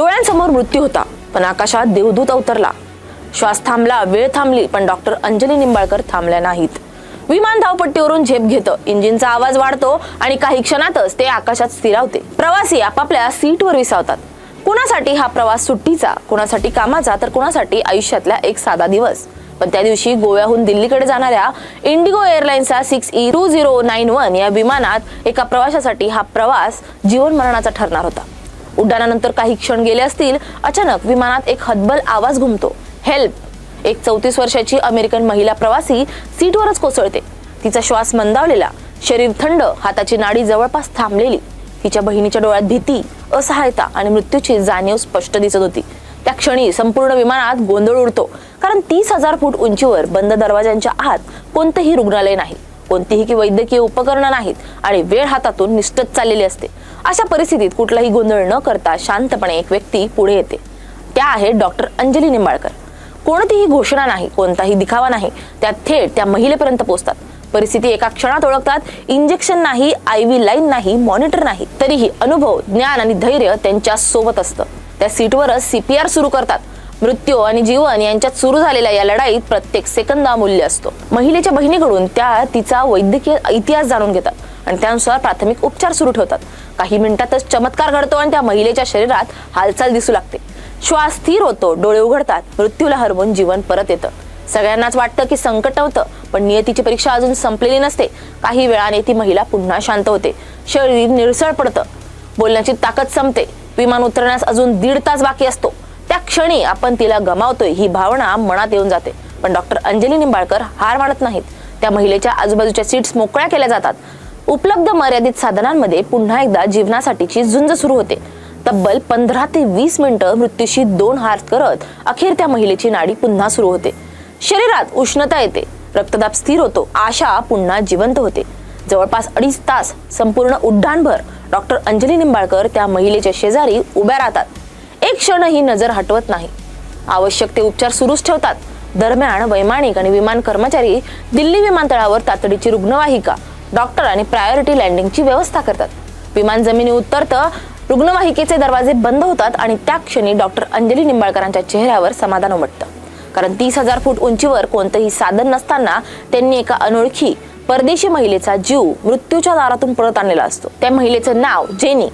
डोळ्यांसमोर मृत्यू होता पण आकाशात देवदूत अवतरला. श्वास थांबला वेळ थांबली पण डॉक्टर अंजली निंबाळकर थांबल्या नाहीत. विमान धावपट्टीवरून झेप घेतं. इंजिनचा आवाज वाढतो आणि काही क्षणातच ते आकाशात स्थिरावते. प्रवासी आपापल्या सीटवर विसावतात. कुणासाठी हा प्रवास सुट्टीचा? कुणासाठी कामाचा? तर कुणासाठी आयुष्यातला एक साधा दिवस? पण त्या दिवशी गोव्याहून दिल्लीकडे जाणाऱ्या Indigo एअरलाईन्सचा six E two zero nine one या विमानात एका प्रवाशासाठी हा प्रवास जीवन मरणाचा ठरणार होता. उड्डाणानंतर काही क्षण गेले असतील अचानक विमानात एक हतबल आवाज घुमतो. हेल्प! एक चौतीस वर्षाची अमेरिकन महिला प्रवासी सीटवरच कोसळते. तिचा श्वास मंदावलेला शरीर थंड हाताची नाडी जवळपास थांबलेली. तिच्या बहिणीच्या डोळ्यात भीती असहायता आणि मृत्यूची जाणीव स्पष्ट दिसत होती. त्या क्षणी संपूर्ण विमानात गोंधळ उडतो कारण तीस हजार फूट उंचीवर बंद दरवाजांच्या आत कोणतंही रुग्णालय नाही. कोणतीही की वैद्यकीय उपकरणं नाहीत आणि वेळ हातातून निष्ठत चाललेली असते. अशा परिस्थितीत कुठलाही गोंधळ न करता शांतपणे एक व्यक्ती पुढे येते. त्या आहेत डॉक्टर अंजली निंबाळकर. कोणतीही घोषणा नाही कोणताही दिखावा नाही त्या थेट त्या महिलेपर्यंत पोहोचतात. परिस्थिती एका क्षणात ओळखतात इंजेक्शन नाही आय व्ही लाईन नाही मॉनिटर नाही तरीही अनुभव ज्ञान आणि धैर्य त्यांच्यासोबत असतं. त्या सीटवरच सीपीआर सुरू करतात. मृत्यू आणि जीवन यांच्यात सुरू झालेल्या या लढाईत प्रत्येक सेकंद अमूल्य असतो. महिलेच्या बहिणीकडून त्या तिचा वैद्यकीय इतिहास जाणून घेतात आणि त्यानुसार प्राथमिक उपचार सुरू ठेवतात. काही मिनिटातच चमत्कार घडतो आणि त्या महिलेच्या शरीरात हालचाल दिसू लागते. श्वास स्थिर होतो डोळे उघडतात मृत्यूला हरवून जीवन परत येतं. सगळ्यांनाच वाटतं की संकट होतं पण नियतीची परीक्षा अजून संपलेली नसते. काही वेळाने ती महिला पुन्हा शांत होते. शरीर निळसळ पडतं. बोलण्याची ताकद संपते. विमान उतरण्यास अजून दीड तास बाकी असतो. त्या क्षणी आपण तिला गमावतोय ही भावना मनात येऊन जाते. पण डॉक्टर अंजली निंबाळकर हार मानत नाहीत. त्या महिलेच्या आजूबाजूच्या सीट्स मोकळ्या केल्या जातात. उपलब्ध मर्यादित साधनांमध्ये पुन्हा एकदा जीवनासाठीची झुंज सुरू होते. तब्बल पंधरा ते वीस मिनिटं मृत्यूशी दोन हार करत अखेर त्या महिलेची नाडी पुन्हा सुरू होते. शरीरात उष्णता येते. रक्तदाब स्थिर होतो. आशा पुन्हा जिवंत होते. जवळपास अडीच तास संपूर्ण उड्डाणभर डॉक्टर अंजली निंबाळकर त्या महिलेच्या शेजारी उभ्या राहतात. क्षणही नजर हटवत नाही. आवश्यक ते उपचार सुरूच ठेवतात. दरम्यान वैमानिक आणि विमान कर्मचारी दिल्ली विमानतळावर तातडीची रुग्णवाहिका डॉक्टर आणि प्रायोरिटी लँडिंगची व्यवस्था करतात. विमान जमिनी उतरतं रुग्णवाहिकेचे दरवाजे बंद होतात आणि त्या क्षणी डॉक्टर अंजली निंबाळकरांच्या चेहऱ्यावर समाधान उमटतं. कारण तीस हजार फूट उंचीवर कोणतंही साधन नसताना त्यांनी एका अनोळखी परदेशी महिलेचा जीव मृत्यूच्या दारातून परत आणलेला असतो. त्या महिलेचं नाव जेनी.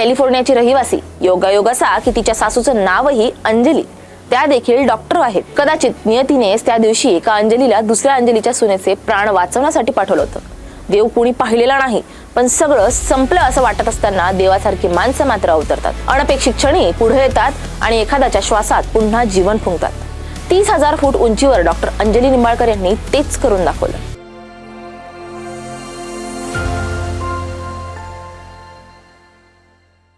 कॅलिफोर्नियाची रहिवासी योगायोग असा की तिच्या सासूचं नावही अंजली. त्या देखील डॉक्टर आहेत. कदाचित नियतीनेच त्या दिवशी एका अंजलीला दुसऱ्या अंजलीच्या सुनेचे प्राण वाचवण्यासाठी पाठवलं होतं. देव कुणी पाहिलेला नाही पण सगळं संपलं असं वाटत असताना देवासारखी माणसं मात्र अवतरतात. अनपेक्षित क्षणी पुढे येतात आणि एखाद्याच्या श्वासात पुन्हा जीवन फुंकतात. तीस हजार फूट उंचीवर डॉक्टर अंजली निंबाळकर यांनी तेच करून दाखवलं.